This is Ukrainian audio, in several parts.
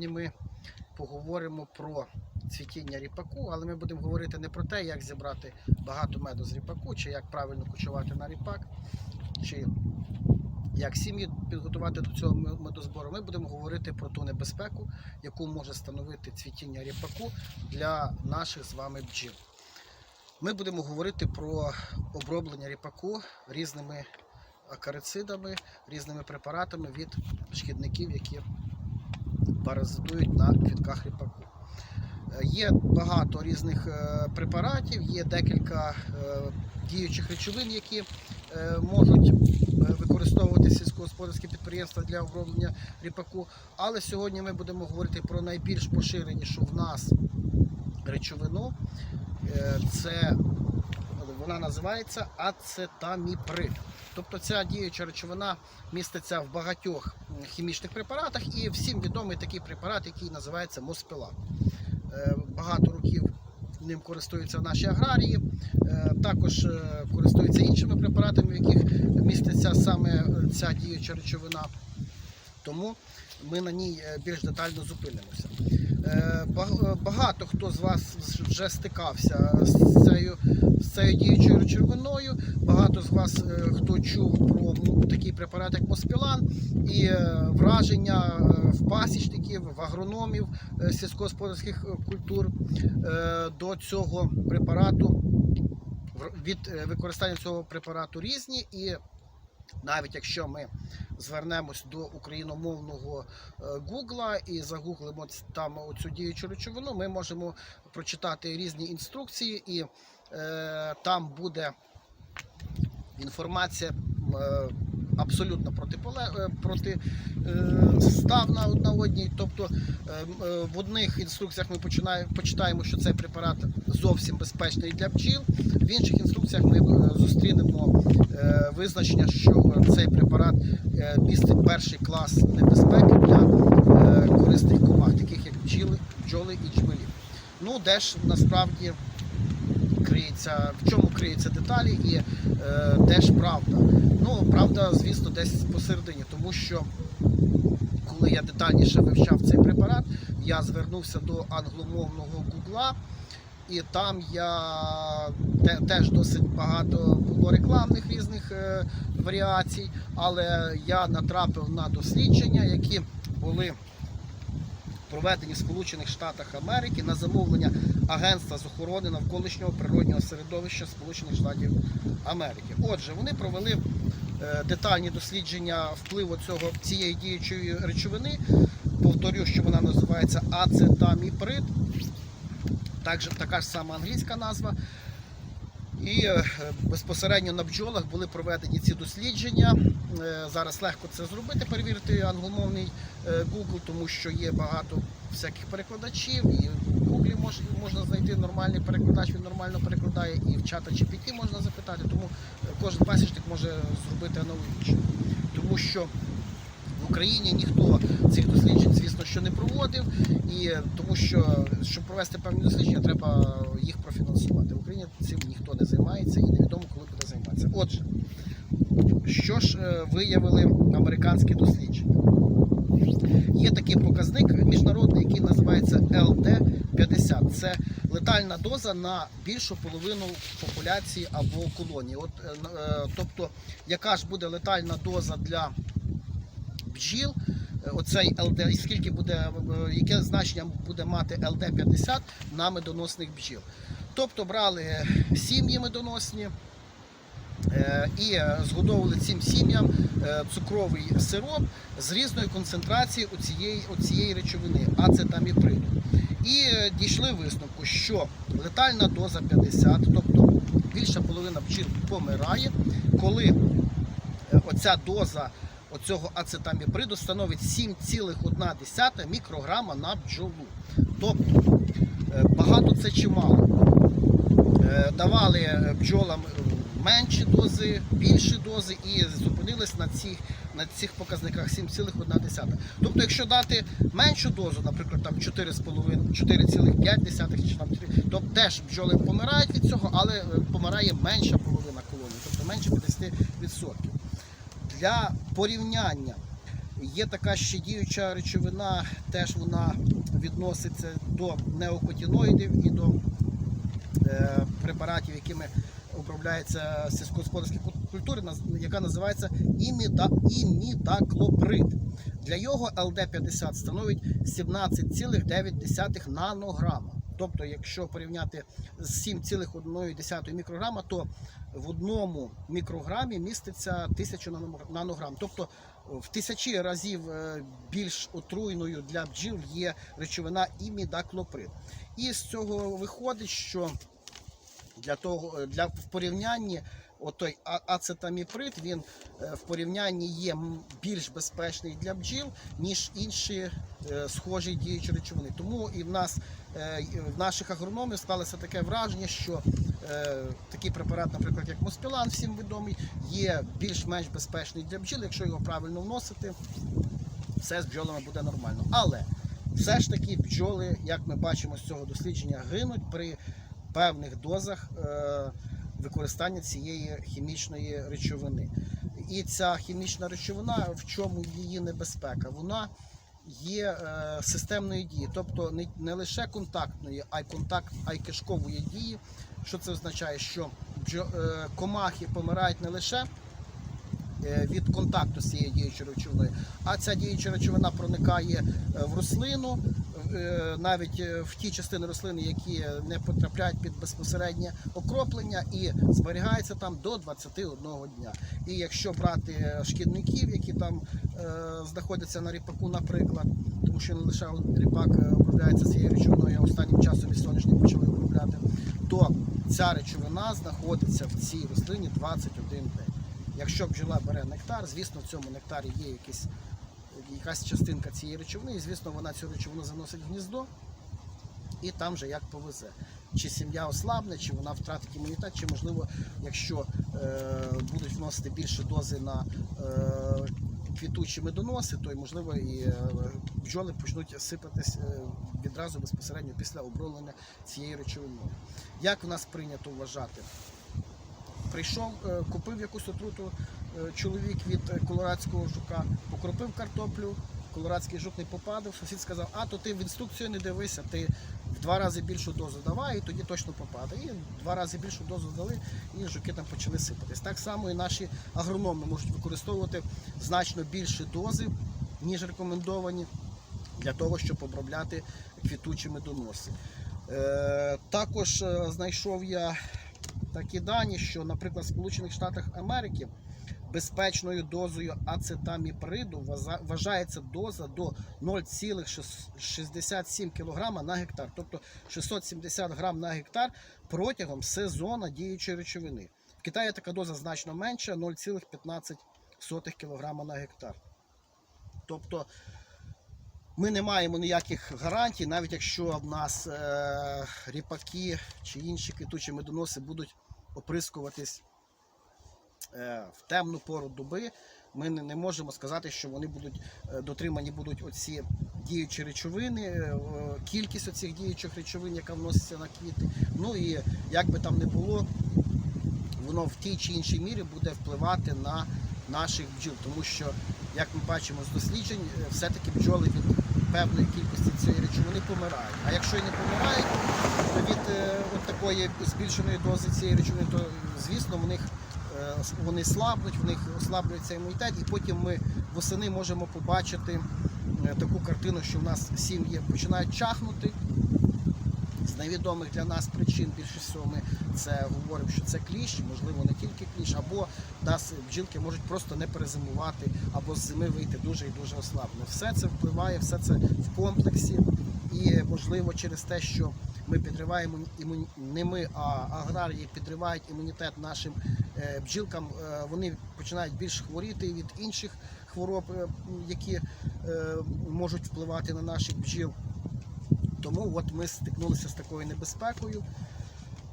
сьогодні ми поговоримо про цвітіння ріпаку, але ми будемо говорити не про те, як зібрати багато меду з ріпаку, чи як правильно кучувати на ріпак, чи як сім'ї підготувати до цього медозбору. Ми будемо говорити про ту небезпеку, яку може становити цвітіння ріпаку для наших з вами бджіл. Ми будемо говорити про оброблення ріпаку різними акарицидами, різними препаратами від шкідників, які паразитують на квітках ріпаку. Е, Є багато різних е, препаратів, є декілька е, діючих речовин, які можуть використовувати сільськогосподарські підприємства для оброблення ріпаку. Але сьогодні ми будемо говорити про найбільш поширенішу в нас речовину. Це вона називається ацетаміприд. Тобто ця діюча речовина міститься в багатьох хімічних препаратах і всім відомий такий препарат, який називається Моспелат. Е, Багато років ним користуються наші аграрії, е, також е, користуються іншими препаратами, в яких міститься саме ця діюча речовина. Тому ми на ній більш детально зупинимося. Е, ба- Багато хто з вас вже стикався з цією, з цією діючою речовиною. Багато з вас е, хто чув про ну, такий препарат, як Моспілан, і е, враження е, в пасічників, в агрономів е, сільськогосподарських е, культур е, до цього препарату від е, використання цього препарату різні і. Навіть якщо ми звернемось до україномовного е, Гугла і загуглимо там оцю діючу речовину, ми можемо прочитати різні інструкції, і е, там буде інформація е, абсолютно протиполе, е, протиставна одна одній. Тобто е, е, в одних інструкціях ми почитаємо, що цей препарат зовсім безпечний для бджіл. В інших інструкціях ми е, зустрінемо е, визначення, що цей препарат е, містить перший клас небезпеки для е, корисних комах, таких як бджіли, бджоли і джмелі. Ну, де ж насправді криється, в чому криються деталі і е, де ж правда. Ну, правда, звісно, десь посередині, тому що коли я детальніше вивчав цей препарат, я звернувся до англомовного Гугла. І там я теж досить багато було рекламних різних е, варіацій, але я натрапив на дослідження, які були проведені в Сполучених Штатах Америки на замовлення Агентства з охорони навколишнього природнього середовища Сполучених Штатів Америки. Отже, вони провели детальні дослідження впливу цього цієї діючої речовини. Повторю, що вона називається ацетаміприд. Також така ж сама англійська назва. І е, безпосередньо на бджолах були проведені ці дослідження. Е, Зараз легко це зробити, перевірити англомовний е, Google, тому що є багато всяких перекладачів, і в Google можна знайти нормальний перекладач, він нормально перекладає, і в чата GPT можна запитати, тому е, кожен пасічник може зробити аналогічно. Тому що в Україні ніхто цих досліджень, звісно, що не проводив, і тому що щоб провести певні дослідження, треба їх профінансувати. В Україні цим ніхто не займається і невідомо, коли буде займатися. Отже, що ж е, виявили американські дослідження? Є такий показник міжнародний, який називається LD50. Це летальна доза на більшу половину популяції або колонії. От, е, е, тобто, яка ж буде летальна доза для бджіл, е, оцей ЛД, і скільки буде, яке значення буде мати ЛД50 на медоносних бджіл. Тобто брали сім'ї медоносні і е, згодовували цим сім'ям е, цукровий сироп з різною концентрацією у цієї, у цієї речовини, ацетаміприду. І е, дійшли висновку, що летальна доза 50, тобто більша половина бджіл помирає, коли е, оця доза оцього ацетаміприду становить 7,1 мікрограма на бджолу. Тобто е, багато це чи мало. Е, Давали е, бджолам е, менші дози, більші дози і зупинились на цих, на цих показниках 7,1. Тобто, якщо дати меншу дозу, наприклад, там 4,5, 4,5 чи там 3, то теж бджоли помирають від цього, але е, помирає менша половина колонії, тобто менше 50%. Для порівняння Є така ще діюча речовина, теж вона відноситься до неокотіноїдів і до е, препаратів, якими обробляється сільськогосподарські ку- культури, яка називається іміда, імідаклоприд. Для його ЛД-50 становить 17,9 нанограма. Тобто, якщо порівняти з 7,1 мікрограма, то в одному мікрограмі міститься 1000 нанограм. Тобто в тисячі разів е, більш отруйною для бджіл є речовина імідаклоприд. І з цього виходить, що для того для в порівнянні отой а- ацетаміприд він е, в порівнянні є більш безпечний для бджіл, ніж інші е, схожі діючі речовини. Тому і в нас е, в наших агрономів склалося таке враження, що е, такий препарат, наприклад, як Моспілан, всім відомий, є більш-менш безпечний для бджіл, якщо його правильно вносити, все з бджолами буде нормально. Але все ж таки бджоли, як ми бачимо з цього дослідження, гинуть при певних дозах е, використання цієї хімічної речовини. І ця хімічна речовина, в чому її небезпека? Вона є е, системної дії, тобто не, лише контактної, а й контакт, а й кишкової дії. Що це означає? Що е, комахи помирають не лише від контакту з цією діючою речовиною, а ця діюча речовина проникає в рослину, навіть е, в ті частини рослини, які не потрапляють під безпосереднє окроплення, і зберігається там до 21 дня. І якщо брати е, шкідників, які там е, знаходяться на ріпаку, наприклад, тому що не лише ріпак е, обробляється цією речовиною, а останнім часом і соняшник почали обробляти, то ця речовина знаходиться в цій рослині 21 день. Якщо бджола бере нектар, звісно, в цьому нектарі є якийсь, якась частинка цієї речовини, і звісно, вона цю речовину заносить в гніздо, і там же як повезе. Чи сім'я ослабне, чи вона втратить імунітет, чи можливо, якщо е, будуть вносити більше дози на е, квітучі медоноси, то й можливо і е, бджоли почнуть сипатись е, відразу безпосередньо після оброблення цією речовиною. Як в нас прийнято вважати? Прийшов, е, купив якусь отруту чоловік від е, колорадського жука, покропив картоплю, колорадський жук не попадав. Сусід сказав, а то ти в інструкцію не дивися, ти в два рази більшу дозу давай, і тоді точно попаде. І два рази більшу дозу дали, і жуки там почали сипатись. Так само і наші агрономи можуть використовувати значно більші дози, ніж рекомендовані, для того, щоб обробляти квітучі медоноси. Е, також е, знайшов я такі дані, що, наприклад, в Сполучених Штатах Америки безпечною дозою ацетаміприду вважається доза до 0,67 кг на гектар, тобто 670 грам на гектар протягом сезону діючої речовини. В Китаї така доза значно менша 0,15 кг на гектар. Тобто ми не маємо ніяких гарантій, навіть якщо в нас е, ріпаки чи інші квітучі медоноси будуть оприскуватись в темну пору доби, ми не, можемо сказати, що вони будуть е, дотримані будуть оці діючі речовини, е, е, кількість оцих діючих речовин, яка вноситься на квіти. Ну і як би там не було, воно в тій чи іншій мірі буде впливати на наших бджіл, тому що, як ми бачимо з досліджень, е, все-таки бджоли від певної кількості цієї речовини помирають. А якщо і не помирають від е, от такої збільшеної дози цієї речовини, то звісно в них е, вони слабнуть, в них ослаблюється імунітет, і потім ми восени можемо побачити е, таку картину, що в нас сім'ї починають чахнути. З невідомих для нас причин більше всього ми це говоримо, що це кліщ, можливо, не тільки кліщ, або нас бджілки можуть просто не перезимувати, або з зими вийти дуже і дуже ослаблено. Все це впливає, все це в комплексі, і можливо через те, що ми підриваємо імуні... не ми, а аграрії підривають імунітет нашим е, бджілкам, е, вони починають більш хворіти від інших хвороб, е, які е, можуть впливати на наших бджіл. Тому от ми стикнулися з такою небезпекою,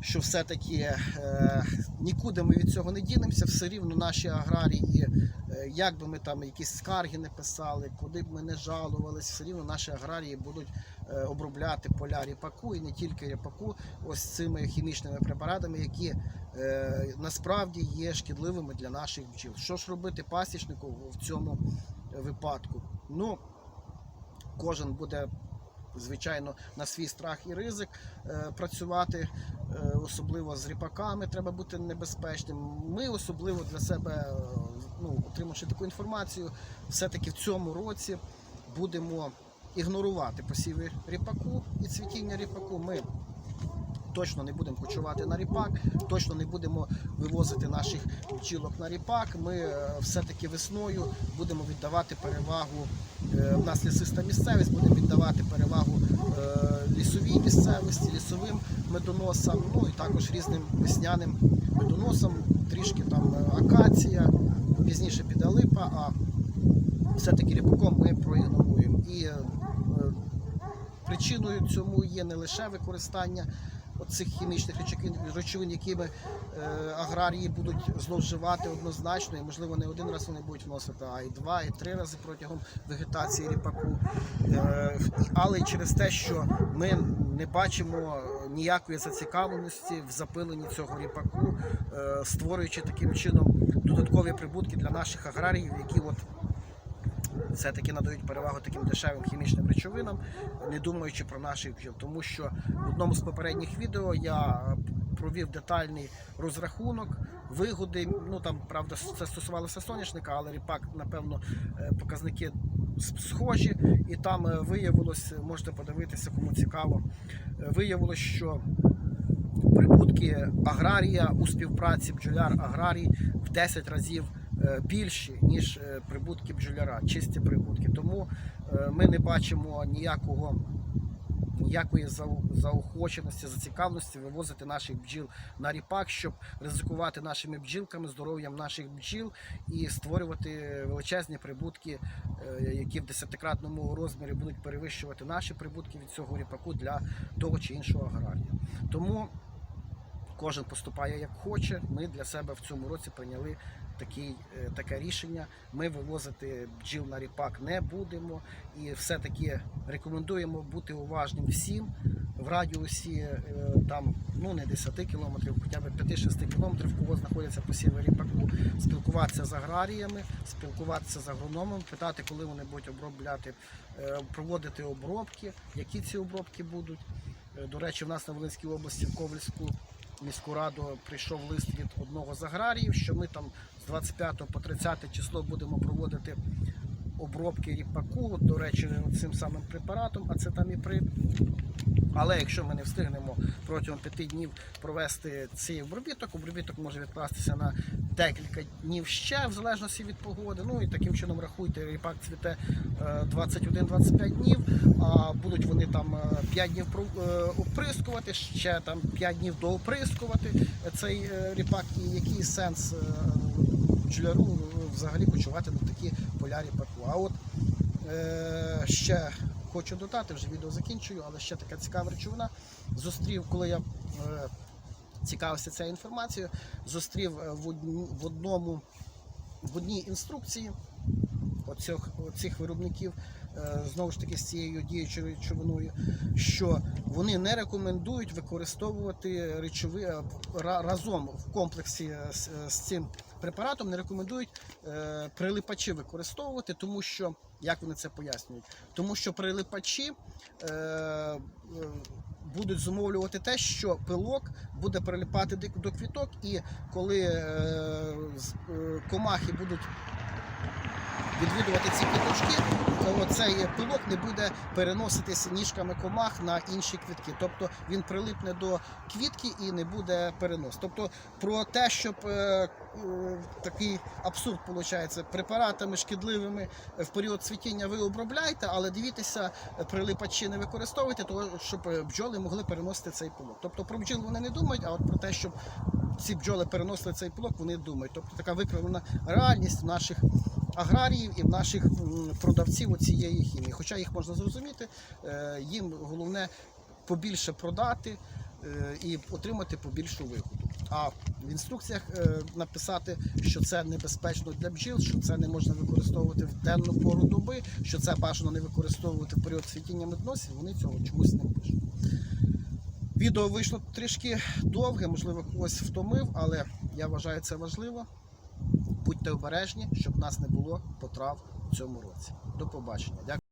що все-таки е, нікуди ми від цього не дінемося, все рівно наші аграрії, е, як би ми там якісь скарги не писали, куди б ми не жалувались, все рівно наші аграрії будуть е, обробляти поля ріпаку і не тільки ріпаку, ось цими хімічними препаратами, які е, насправді є шкідливими для наших бджіл. Що ж робити пасічнику в цьому випадку. Ну, кожен буде. Звичайно, на свій страх і ризик е, працювати, е, особливо з ріпаками, треба бути небезпечним. Ми особливо для себе, е, ну, отримавши таку інформацію, все-таки в цьому році будемо ігнорувати посіви ріпаку і цвітіння ріпаку. Ми точно не будемо кочувати на ріпак, точно не будемо вивозити наших бджілок на ріпак. Ми е, все-таки весною будемо віддавати перевагу. е, У нас лісиста місцевість, будемо віддавати перевагу е, лісовій місцевості, лісовим медоносам, ну і також різним весняним медоносам, трішки там е, акація, пізніше піде липа, а все-таки ріпаком ми проігноруємо. І е, е, причиною цьому є не лише використання цих хімічних речовин, речовин, якими е, аграрії будуть зловживати однозначно, і можливо не один раз вони будуть вносити, а і два, і три рази протягом вегетації ріпаку. Е, але через те, що ми не бачимо ніякої зацікавленості в запиленні цього ріпаку, е, створюючи таким чином додаткові прибутки для наших аграріїв, які от все-таки надають перевагу таким дешевим хімічним речовинам, не думаючи про наших бджіл. Тому що в одному з попередніх відео я провів детальний розрахунок вигоди. Ну там правда це стосувалося соняшника, але ріпак, напевно, е, показники схожі, і там е, виявилось, можете подивитися, кому цікаво. е, Виявилось, що прибутки аграрія у співпраці бджоляр-аграрій в 10 разів більші, ніж е, прибутки бджоляра, чисті прибутки. Тому е, ми не бачимо ніякого. Ніякої заохоченості, зацікавленості вивозити наших бджіл на ріпак, щоб ризикувати нашими бджілками, здоров'ям наших бджіл і створювати величезні прибутки, е, які в десятикратному розмірі будуть перевищувати наші прибутки від цього ріпаку для того чи іншого аграрія. Тому кожен поступає як хоче. Ми для себе в цьому році прийняли такий, е, таке рішення. Ми вивозити бджіл на ріпак не будемо і все-таки рекомендуємо бути уважним всім в радіусі е, там ну не 10 кілометрів, хоча б 5-6 кілометрів, кого знаходяться посіви ріпаку, спілкуватися з аграріями, спілкуватися з агрономом, питати, коли вони будуть обробляти, е, проводити обробки, які ці обробки будуть. До речі, в нас на Волинській області в Ковальську міську раду прийшов лист від одного з аграріїв, що ми там з 25 по 30 число будемо проводити обробки ріпаку, до речі, цим самим препаратом, ацетаміприд. Але якщо ми не встигнемо протягом п'яти днів провести цей обробіток, обробіток може відкластися на декілька днів ще, в залежності від погоди. Ну і таким чином рахуйте, ріпак цвіте е, 21-25 днів, а будуть вони там 5 днів про- е, оприскувати, ще там 5 днів дооприскувати цей е, ріпак. І який сенс е, бджоляру взагалі почувати на такі поля ріпаку. А от е, ще хочу додати, вже відео закінчую, але ще така цікава речовина. Зустрів, коли я е, цікавився цією інформацією, зустрів е, в, одному в одній інструкції оцих, оцих виробників, е, знову ж таки з цією діючою речовиною, що вони не рекомендують використовувати речови разом в комплексі з, з цим препаратом, не рекомендують прилипачі використовувати, тому що як вони це пояснюють? Тому що прилипачі е, е, будуть зумовлювати те, що пилок буде прилипати до- квіток, і коли е, е, комахи будуть відвідувати ці квіточки, то цей пилок не буде переноситись ніжками комах на інші квітки. Тобто він прилипне до квітки і не буде перенос. Тобто про те, щоб е, е, такий абсурд виходить, препаратами шкідливими в період цвітіння ви обробляєте, але дивіться, прилипачі не використовуйте, того, щоб бджоли могли переносити цей пилок. Тобто про бджіл вони не думають, а от про те, щоб ці бджоли переносили цей пилок, вони думають. Тобто така викривлена реальність в наших аграріїв і в наших продавців цієї хімії. Хоча їх можна зрозуміти, е, їм головне побільше продати е, і отримати побільшу вигоду. А в інструкціях е, написати, що це небезпечно для бджіл, що це не можна використовувати в денну пору доби, що це бажано не використовувати в період цвітіння медоносів, вони цього чомусь не пишуть. Відео вийшло трішки довге, можливо, когось втомив, але я вважаю це важливо. Будьте обережні, щоб у нас не було потрав в цьому році. До побачення. Дякую.